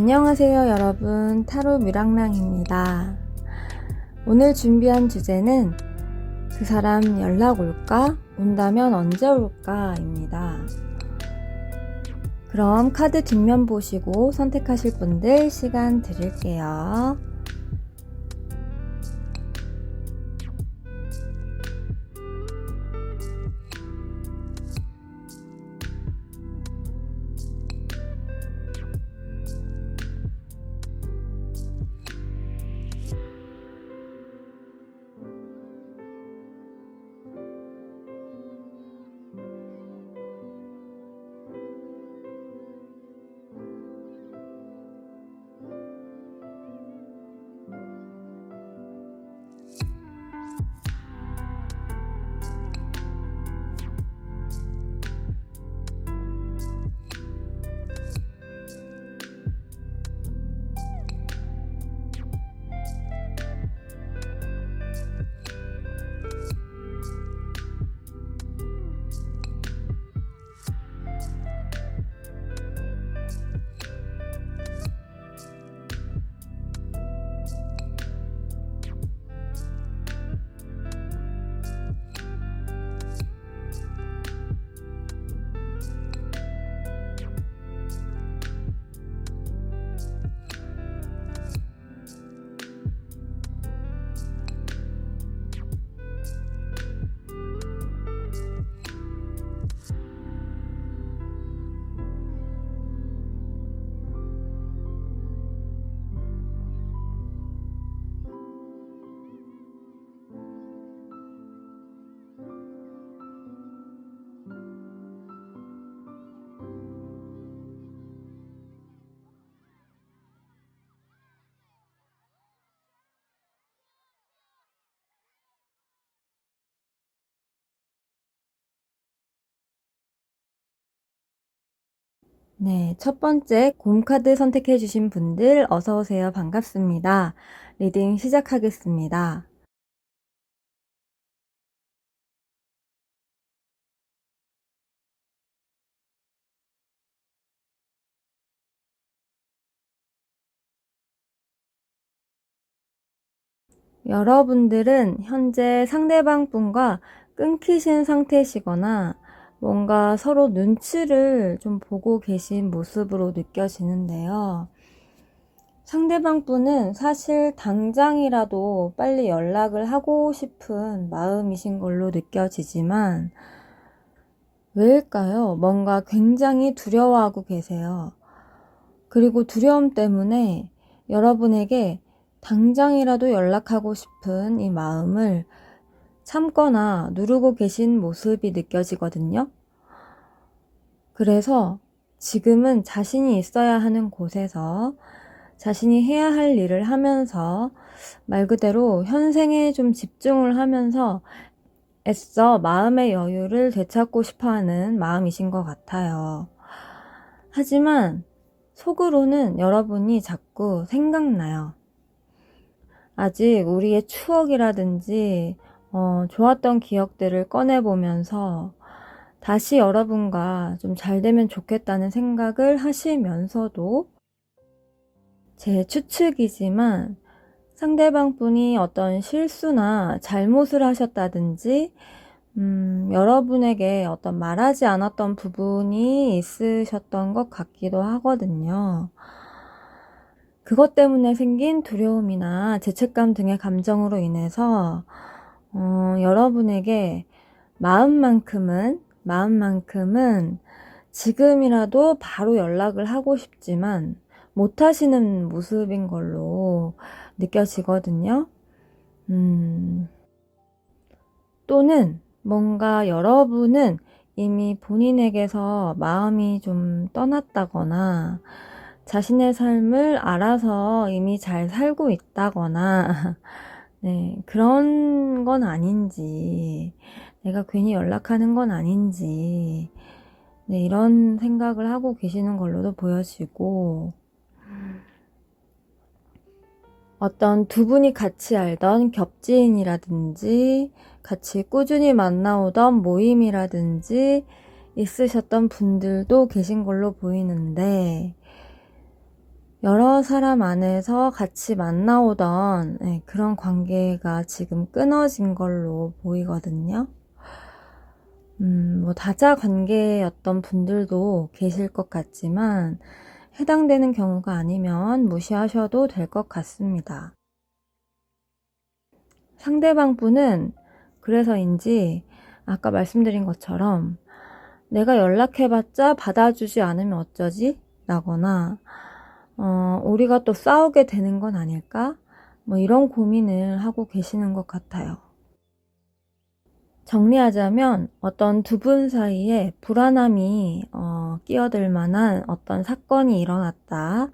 안녕하세요 여러분 타로 뮤랑랑입니다 오늘 준비한 주제는 그 사람 연락 올까? 온다면 언제 올까? 입니다 그럼 카드 뒷면 보시고 선택하실 분들 시간 드릴게요 네, 첫 번째 곰카드 선택해 주신 분들 어서 오세요. 반갑습니다. 리딩 시작하겠습니다. 여러분들은 현재 상대방 분과 끊기신 상태시거나 뭔가 서로 눈치를 좀 보고 계신 모습으로 느껴지는데요. 상대방 분은 사실 당장이라도 빨리 연락을 하고 싶은 마음이신 걸로 느껴지지만 왜일까요? 뭔가 굉장히 두려워하고 계세요. 그리고 두려움 때문에 여러분에게 당장이라도 연락하고 싶은 이 마음을 참거나 누르고 계신 모습이 느껴지거든요. 그래서 지금은 자신이 있어야 하는 곳에서 자신이 해야 할 일을 하면서 말 그대로 현생에 좀 집중을 하면서 애써 마음의 여유를 되찾고 싶어 하는 마음이신 것 같아요. 하지만 속으로는 여러분이 자꾸 생각나요. 아직 우리의 추억이라든지 어, 좋았던 기억들을 꺼내보면서 다시 여러분과 좀 잘 되면 좋겠다는 생각을 하시면서도 제 추측이지만 상대방 분이 어떤 실수나 잘못을 하셨다든지 음, 여러분에게 어떤 말하지 않았던 부분이 있으셨던 것 같기도 하거든요. 그것 때문에 생긴 두려움이나 죄책감 등의 감정으로 인해서 어, 여러분에게 마음만큼은 마음만큼은 지금이라도 바로 연락을 하고 싶지만 못 하시는 모습인 걸로 느껴지거든요. 음, 또는 뭔가 여러분은 이미 본인에게서 마음이 좀 떠났다거나 자신의 삶을 알아서 이미 잘 살고 있다거나 네, 그런 건 아닌지, 내가 괜히 연락하는 건 아닌지, 네, 이런 생각을 하고 계시는 걸로도 보여지고, 어떤 두 분이 같이 알던 겹지인이라든지, 같이 꾸준히 만나오던 모임이라든지, 있으셨던 분들도 계신 걸로 보이는데, 여러 사람 안에서 같이 만나오던 네, 그런 관계가 지금 끊어진 걸로 보이거든요. 음, 뭐 다자 관계였던 분들도 계실 것 같지만 해당되는 경우가 아니면 무시하셔도 될 것 같습니다. 상대방 분은 그래서인지 아까 말씀드린 것처럼 내가 연락해봤자 받아주지 않으면 어쩌지? 라거나 어, 우리가 또 싸우게 되는 건 아닐까? 뭐 이런 고민을 하고 계시는 것 같아요. 정리하자면 어떤 두 분 사이에 불안함이 어, 끼어들 만한 어떤 사건이 일어났다.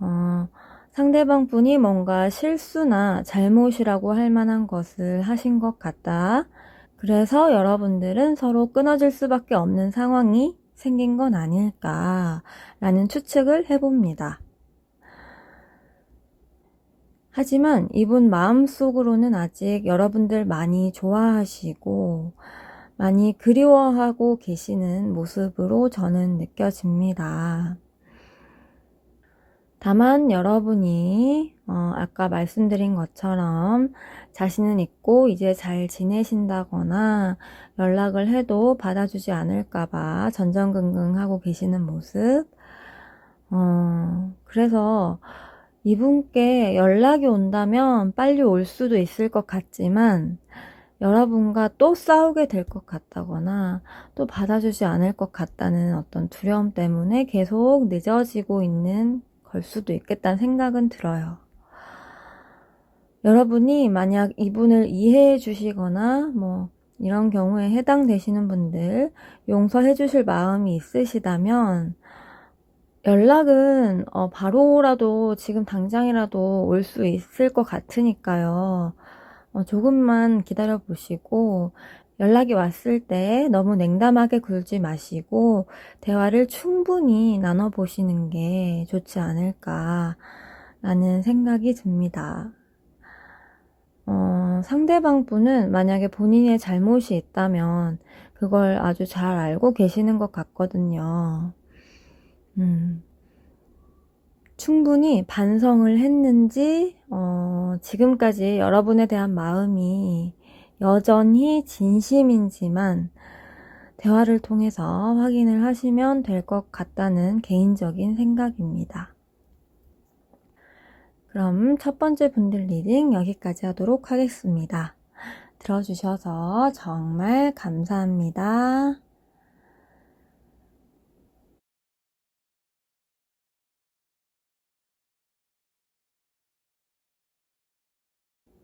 어, 상대방 분이 뭔가 실수나 잘못이라고 할 만한 것을 하신 것 같다. 그래서 여러분들은 서로 끊어질 수밖에 없는 상황이 생긴 건 아닐까라는 추측을 해봅니다. 하지만 이분 마음속으로는 아직 여러분들 많이 좋아하시고 많이 그리워하고 계시는 모습으로 저는 느껴집니다. 다만 여러분이 어, 아까 말씀드린 것처럼 자신은 있고 이제 잘 지내신다거나 연락을 해도 받아주지 않을까봐 전전긍긍하고 계시는 모습. 어, 그래서 이분께 연락이 온다면 빨리 올 수도 있을 것 같지만 여러분과 또 싸우게 될 것 같다거나 또 받아주지 않을 것 같다는 어떤 두려움 때문에 계속 늦어지고 있는 걸 수도 있겠다는 생각은 들어요. 여러분이 만약 이분을 이해해 주시거나 뭐 이런 경우에 해당되시는 분들 용서해 주실 마음이 있으시다면 연락은 어, 바로라도 지금 당장이라도 올 수 있을 것 같으니까요. 어, 조금만 기다려 보시고 연락이 왔을 때 너무 냉담하게 굴지 마시고 대화를 충분히 나눠 보시는 게 좋지 않을까라는 생각이 듭니다. 어, 상대방 분은 만약에 본인의 잘못이 있다면 그걸 아주 잘 알고 계시는 것 같거든요. 음, 충분히 반성을 했는지, 어, 지금까지 여러분에 대한 마음이 여전히 진심인지만 대화를 통해서 확인을 하시면 될 것 같다는 개인적인 생각입니다. 그럼 첫 번째 분들 리딩 여기까지 하도록 하겠습니다. 들어주셔서 정말 감사합니다.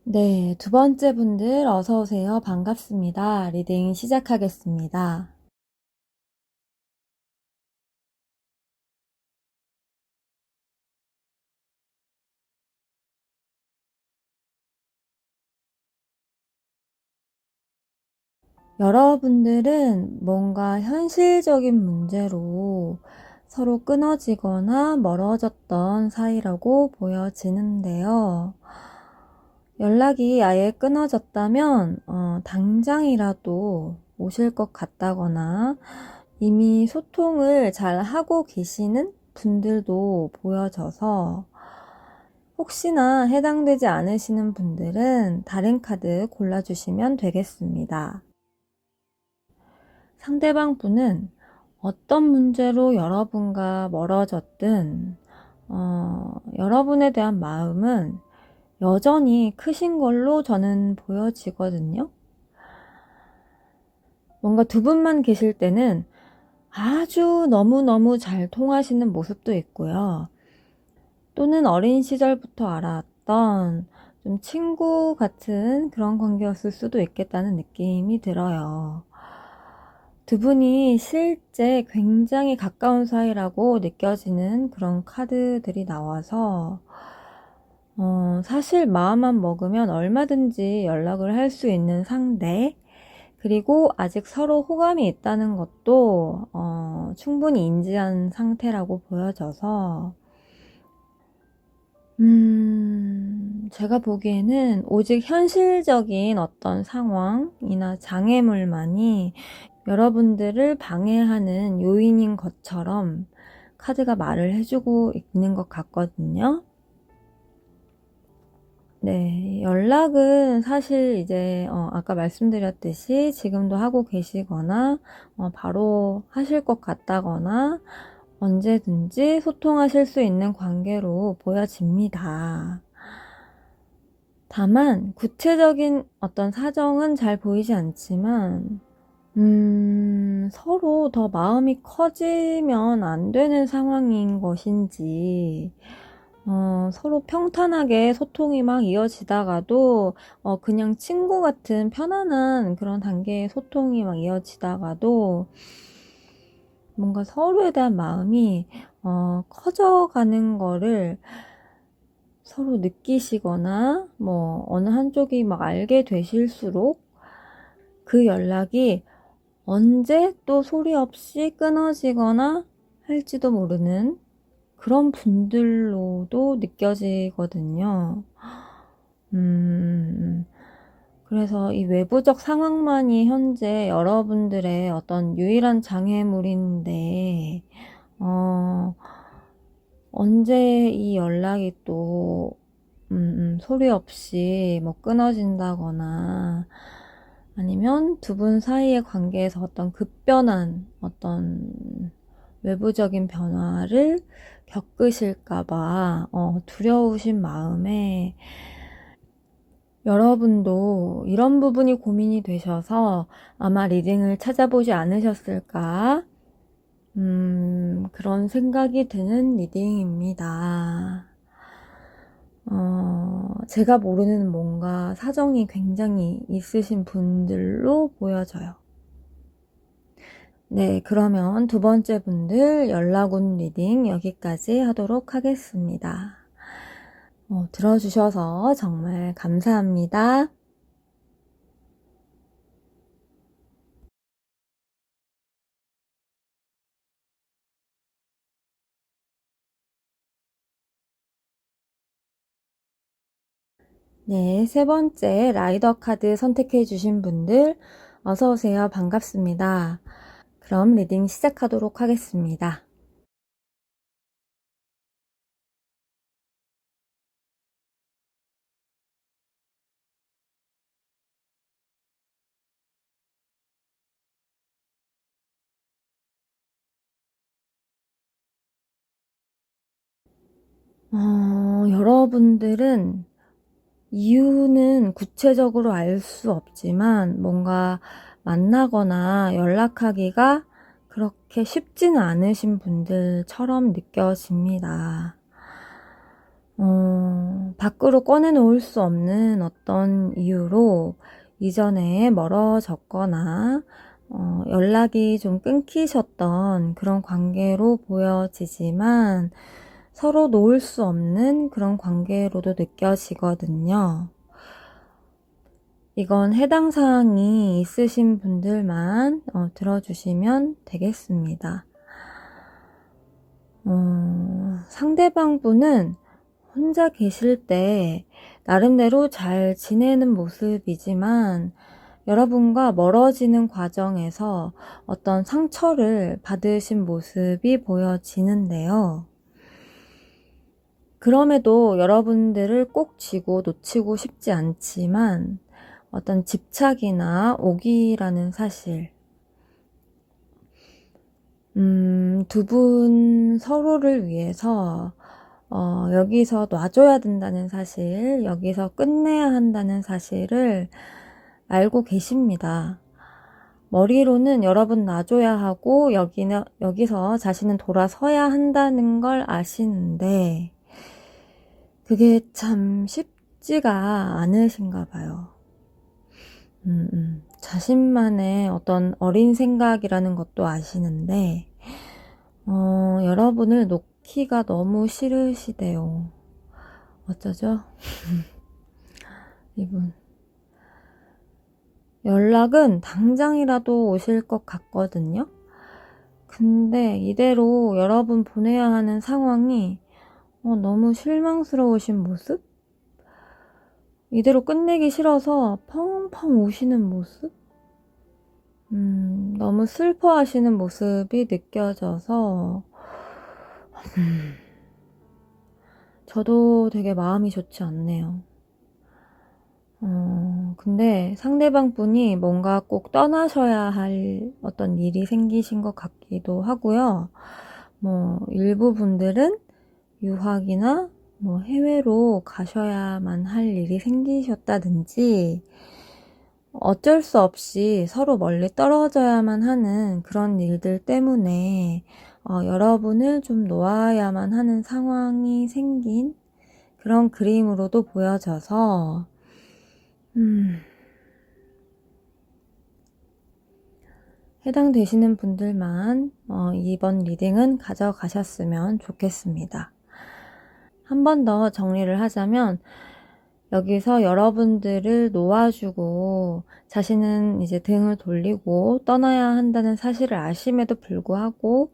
네, 두 번째 분들 어서 오세요. 반갑습니다. 리딩 시작하겠습니다. 여러분들은 뭔가 현실적인 문제로 서로 끊어지거나 멀어졌던 사이라고 보여지는데요. 연락이 아예 끊어졌다면, 어, 당장이라도 오실 것 같다거나 이미 소통을 잘 하고 계시는 분들도 보여져서 혹시나 해당되지 않으시는 분들은 다른 카드 골라주시면 되겠습니다. 상대방 분은 어떤 문제로 여러분과 멀어졌든, 어, 여러분에 대한 마음은 여전히 크신 걸로 저는 보여지거든요. 뭔가 두 분만 계실 때는 아주 너무너무 잘 통하시는 모습도 있고요. 또는 어린 시절부터 알았던 좀 친구 같은 그런 관계였을 수도 있겠다는 느낌이 들어요. 두 분이 실제 굉장히 가까운 사이라고 느껴지는 그런 카드들이 나와서 어, 사실 마음만 먹으면 얼마든지 연락을 할 수 있는 상대 그리고 아직 서로 호감이 있다는 것도 어, 충분히 인지한 상태라고 보여져서 음, 제가 보기에는 오직 현실적인 어떤 상황이나 장애물만이 여러분들을 방해하는 요인인 것처럼 카드가 말을 해주고 있는 것 같거든요. 네, 연락은 사실 이제 어, 아까 말씀드렸듯이 지금도 하고 계시거나 어, 바로 하실 것 같다거나 언제든지 소통하실 수 있는 관계로 보여집니다. 다만 구체적인 어떤 사정은 잘 보이지 않지만 음, 서로 더 마음이 커지면 안 되는 상황인 것인지 어, 서로 평탄하게 소통이 막 이어지다가도 어, 그냥 친구 같은 편안한 그런 단계의 소통이 막 이어지다가도 뭔가 서로에 대한 마음이 어, 커져가는 거를 서로 느끼시거나 뭐 어느 한쪽이 막 알게 되실수록 그 연락이 언제 또 소리 없이 끊어지거나 할지도 모르는 그런 분들로도 느껴지거든요. 음, 그래서 이 외부적 상황만이 현재 여러분들의 어떤 유일한 장애물인데, 어, 언제 이 연락이 또, 음, 음, 소리 없이 뭐 끊어진다거나, 아니면 두 분 사이의 관계에서 어떤 급변한 어떤 외부적인 변화를 겪으실까봐 어, 두려우신 마음에 여러분도 이런 부분이 고민이 되셔서 아마 리딩을 찾아보지 않으셨을까? 음, 그런 생각이 드는 리딩입니다. 어, 제가 모르는 뭔가 사정이 굉장히 있으신 분들로 보여져요. 네, 그러면 두 번째 분들 연락운 리딩 여기까지 하도록 하겠습니다. 어, 들어주셔서 정말 감사합니다. 네, 세 번째 라이더 카드 선택해 주신 분들 어서 오세요. 반갑습니다. 그럼 리딩 시작하도록 하겠습니다. 어, 여러분들은 이유는 구체적으로 알 수 없지만 뭔가 만나거나 연락하기가 그렇게 쉽지는 않으신 분들처럼 느껴집니다. 어, 밖으로 꺼내놓을 수 없는 어떤 이유로 이전에 멀어졌거나 어, 연락이 좀 끊기셨던 그런 관계로 보여지지만 서로 놓을 수 없는 그런 관계로도 느껴지거든요. 이건 해당 사항이 있으신 분들만 어, 들어주시면 되겠습니다. 어, 상대방 분은 혼자 계실 때 나름대로 잘 지내는 모습이지만 여러분과 멀어지는 과정에서 어떤 상처를 받으신 모습이 보여지는데요. 그럼에도 여러분들을 꼭 쥐고 놓치고 싶지 않지만 어떤 집착이나 오기라는 사실, 음, 두 분 서로를 위해서 어, 여기서 놔줘야 된다는 사실, 여기서 끝내야 한다는 사실을 알고 계십니다. 머리로는 여러분 놔줘야 하고 여기는 여기서 자신은 돌아서야 한다는 걸 아시는데 그게 참 쉽지가 않으신가 봐요. 음, 음. 자신만의 어떤 어린 생각이라는 것도 아시는데, 어, 여러분을 놓기가 너무 싫으시대요. 어쩌죠? 이분. 연락은 당장이라도 오실 것 같거든요? 근데 이대로 여러분 보내야 하는 상황이 어, 너무 실망스러우신 모습? 이대로 끝내기 싫어서 펑펑 우시는 모습? 음, 너무 슬퍼하시는 모습이 느껴져서, 음, 저도 되게 마음이 좋지 않네요. 어, 근데 상대방 분이 뭔가 꼭 떠나셔야 할 어떤 일이 생기신 것 같기도 하고요. 뭐, 일부 분들은 유학이나 뭐 해외로 가셔야만 할 일이 생기셨다든지, 어쩔 수 없이 서로 멀리 떨어져야만 하는 그런 일들 때문에 어, 여러분을 좀 놓아야만 하는 상황이 생긴 그런 그림으로도 보여져서 음, 해당되시는 분들만 어, 이번 리딩은 가져가셨으면 좋겠습니다. 한 번 더 정리를 하자면 여기서 여러분들을 놓아주고 자신은 이제 등을 돌리고 떠나야 한다는 사실을 아심에도 불구하고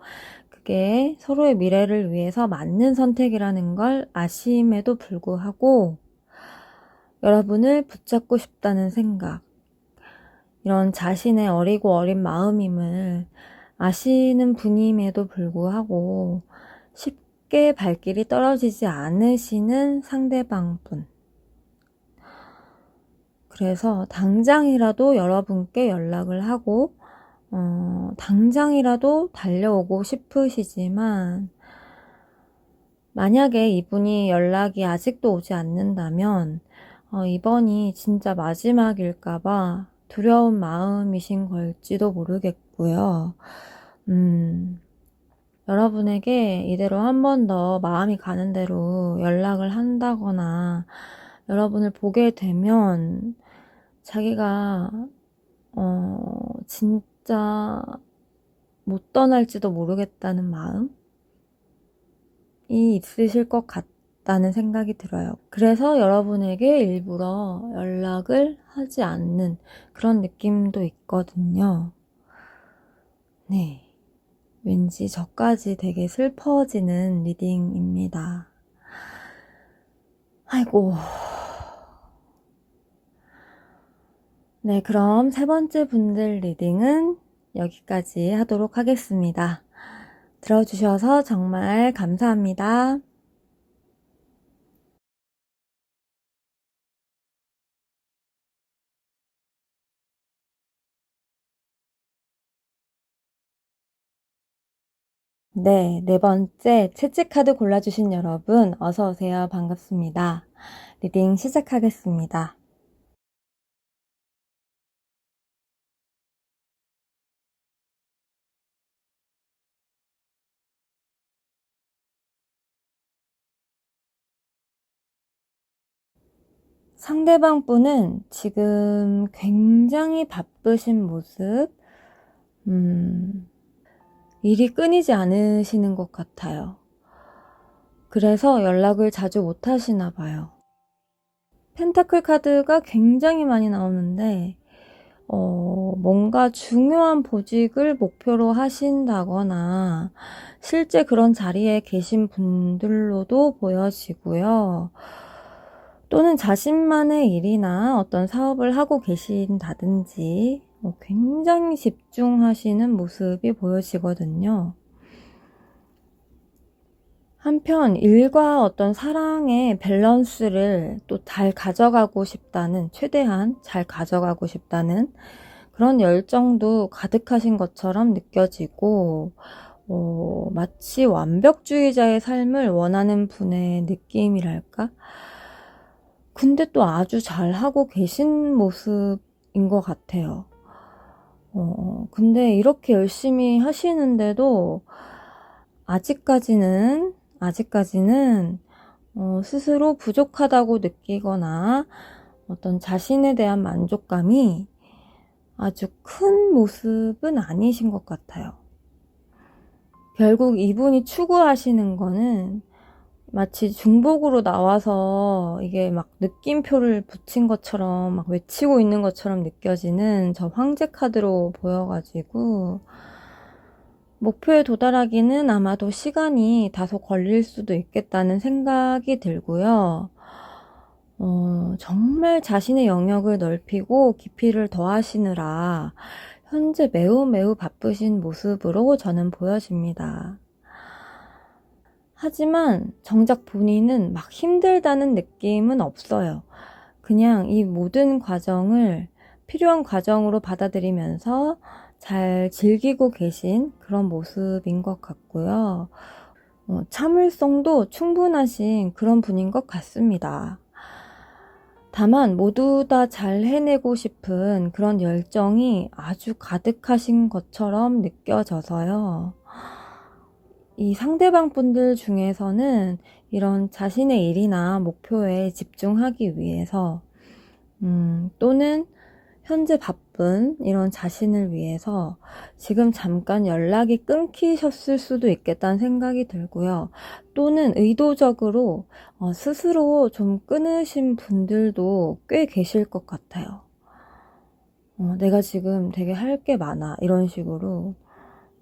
그게 서로의 미래를 위해서 맞는 선택이라는 걸 아심에도 불구하고 여러분을 붙잡고 싶다는 생각, 이런 자신의 어리고 어린 마음임을 아시는 분임에도 불구하고 쉽게 발길이 떨어지지 않으시는 상대방 분. 그래서 당장이라도 여러분께 연락을 하고, 어, 당장이라도 달려오고 싶으시지만, 만약에 이분이 연락이 아직도 오지 않는다면, 어, 이번이 진짜 마지막일까봐 두려운 마음이신 걸지도 모르겠고요. 음, 여러분에게 이대로 한 번 더 마음이 가는 대로 연락을 한다거나 여러분을 보게 되면 자기가 어, 진짜 못 떠날지도 모르겠다는 마음이 있으실 것 같다는 생각이 들어요. 그래서 여러분에게 일부러 연락을 하지 않는 그런 느낌도 있거든요. 네. 왠지 저까지 되게 슬퍼지는 리딩입니다. 아이고. 네, 그럼 세 번째 분들 리딩은 여기까지 하도록 하겠습니다. 들어주셔서 정말 감사합니다. 네, 네 번째 채찍 카드 골라주신 여러분 어서 오세요. 반갑습니다. 리딩 시작하겠습니다. 상대방 분은 지금 굉장히 바쁘신 모습, 음, 일이 끊이지 않으시는 것 같아요. 그래서 연락을 자주 못 하시나 봐요. 펜타클 카드가 굉장히 많이 나오는데, 어, 뭔가 중요한 보직을 목표로 하신다거나, 실제 그런 자리에 계신 분들로도 보여지고요. 또는 자신만의 일이나 어떤 사업을 하고 계신다든지 어, 굉장히 집중하시는 모습이 보여지거든요. 한편 일과 어떤 사랑의 밸런스를 또 잘 가져가고 싶다는, 최대한 잘 가져가고 싶다는 그런 열정도 가득하신 것처럼 느껴지고, 어, 마치 완벽주의자의 삶을 원하는 분의 느낌이랄까? 근데 또 아주 잘하고 계신 모습인 것 같아요. 어, 근데 이렇게 열심히 하시는데도 아직까지는, 아직까지는 어, 스스로 부족하다고 느끼거나 어떤 자신에 대한 만족감이 아주 큰 모습은 아니신 것 같아요. 결국 이분이 추구하시는 거는 마치 중복으로 나와서 이게 막 느낌표를 붙인 것처럼 막 외치고 있는 것처럼 느껴지는 저 황제 카드로 보여가지고 목표에 도달하기는 아마도 시간이 다소 걸릴 수도 있겠다는 생각이 들고요. 어, 정말 자신의 영역을 넓히고 깊이를 더하시느라 현재 매우 매우 바쁘신 모습으로 저는 보여집니다. 하지만 정작 본인은 막 힘들다는 느낌은 없어요. 그냥 이 모든 과정을 필요한 과정으로 받아들이면서 잘 즐기고 계신 그런 모습인 것 같고요. 어, 참을성도 충분하신 그런 분인 것 같습니다. 다만 모두 다 잘 해내고 싶은 그런 열정이 아주 가득하신 것처럼 느껴져서요. 이 상대방 분들 중에서는 이런 자신의 일이나 목표에 집중하기 위해서, 음, 또는 현재 바쁜 이런 자신을 위해서 지금 잠깐 연락이 끊기셨을 수도 있겠다는 생각이 들고요. 또는 의도적으로 어, 스스로 좀 끊으신 분들도 꽤 계실 것 같아요. 어, 내가 지금 되게 할 게 많아. 이런 식으로.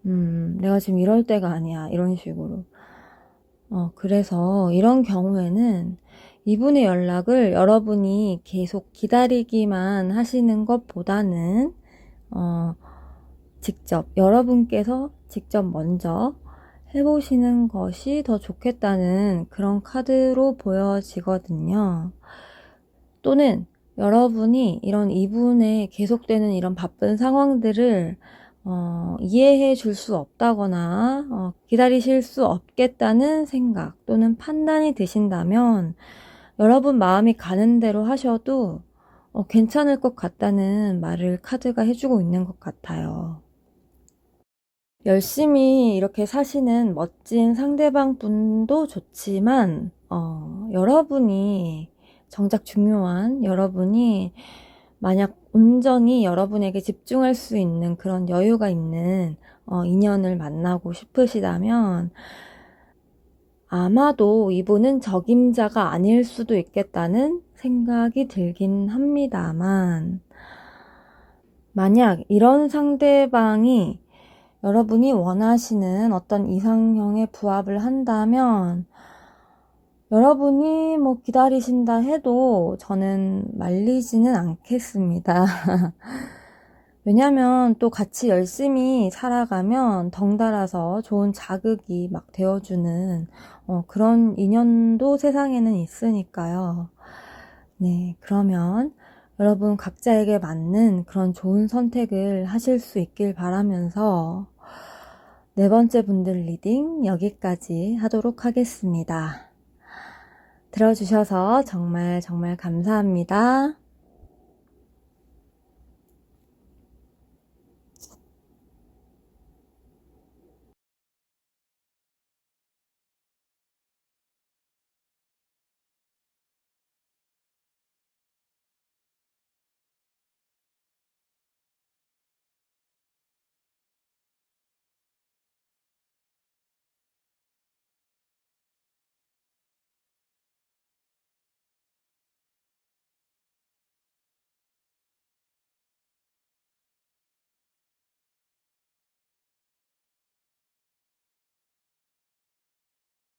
음, 내가 지금 이럴 때가 아니야. 이런 식으로. 어, 그래서 이런 경우에는 이분의 연락을 여러분이 계속 기다리기만 하시는 것보다는, 어, 직접, 여러분께서 직접 먼저 해보시는 것이 더 좋겠다는 그런 카드로 보여지거든요. 또는 여러분이 이런 이분의 계속되는 이런 바쁜 상황들을 어, 이해해 줄 수 없다거나 어, 기다리실 수 없겠다는 생각 또는 판단이 드신다면 여러분 마음이 가는 대로 하셔도 어, 괜찮을 것 같다는 말을 카드가 해주고 있는 것 같아요. 열심히 이렇게 사시는 멋진 상대방 분도 좋지만, 어, 여러분이 정작 중요한 여러분이 만약 온전히 여러분에게 집중할 수 있는 그런 여유가 있는 어, 인연을 만나고 싶으시다면 아마도 이분은 적임자가 아닐 수도 있겠다는 생각이 들긴 합니다만 만약 이런 상대방이 여러분이 원하시는 어떤 이상형에 부합을 한다면 여러분이 뭐 기다리신다 해도 저는 말리지는 않겠습니다. 왜냐면 또 같이 열심히 살아가면 덩달아서 좋은 자극이 막 되어주는 어, 그런 인연도 세상에는 있으니까요. 네, 그러면 여러분 각자에게 맞는 그런 좋은 선택을 하실 수 있길 바라면서 네 번째 분들 리딩 여기까지 하도록 하겠습니다. 들어주셔서 정말 정말 감사합니다.